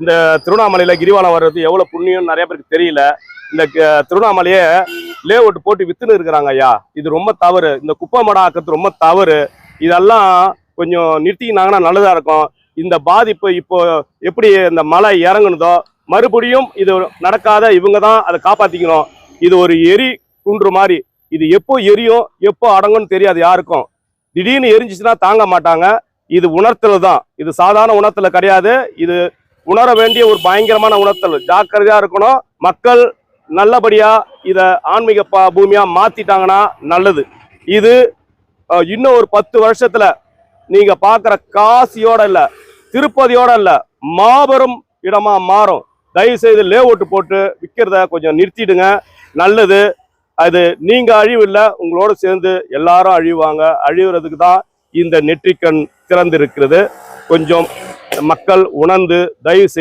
இந்த திருவண்ணாமலையில் கிரிவலம் வர்றது எவ்வளோ புண்ணியம்னு நிறைய பேருக்கு தெரியல. இந்த க- திருவண்ணாமலையே லே அவுட் போட்டு வித்துன்னு இருக்கிறாங்க ஐயா. இது ரொம்ப தவறு. இந்த குப்பை மடம் ஆக்கிறது ரொம்ப தவறு. இதெல்லாம் கொஞ்சம் நிறுத்திக்கினாங்கன்னா நல்லதாக இருக்கும். இந்த பாதிப்பு இப்போ எப்படி இந்த மலை இறங்குனதோ மறுபடியும் இது நடக்காத இவங்க தான் அதை காப்பாற்றிக்கணும் இது ஒரு எரி குன்று மாதிரி. இது எப்போ எரியும் எப்போ அடங்கும்னு தெரியாது யாருக்கும். திடீர்னு எரிஞ்சிச்சுன்னா தாங்க மாட்டாங்க. இது உணர்த்தல் தான். இது சாதாரண உணர்த்தல் கிடையாது. இது உணர வேண்டிய ஒரு பயங்கரமான உணர்த்தல். ஜாக்கிரதையா இருக்கணும். மக்கள் நல்லபடியா இத ஆன்மீக ப- பூமியா மாத்திட்டாங்கன்னா நல்லது. இது இன்னும் ஒரு பத்து வருஷத்துல நீங்க பாக்குற காசியோட இல்ல திருப்பதியோட இல்ல மாபெரும் இடமா மாறும். தயவு செய்து லே ஓட்டு போட்டு விற்கிறத கொஞ்சம் நிறுத்திடுங்க. நல்லது. அது நீங்க அழிவு இல்லை உங்களோட சேர்ந்து எல்லாரும் அழிவாங்க. அழிவுறதுக்கு தான் இந்த நெற்றிக்கண் திறந்திருக்கிறது. கொஞ்சம் மக்கள் உணர்ந்து தயவு செய்து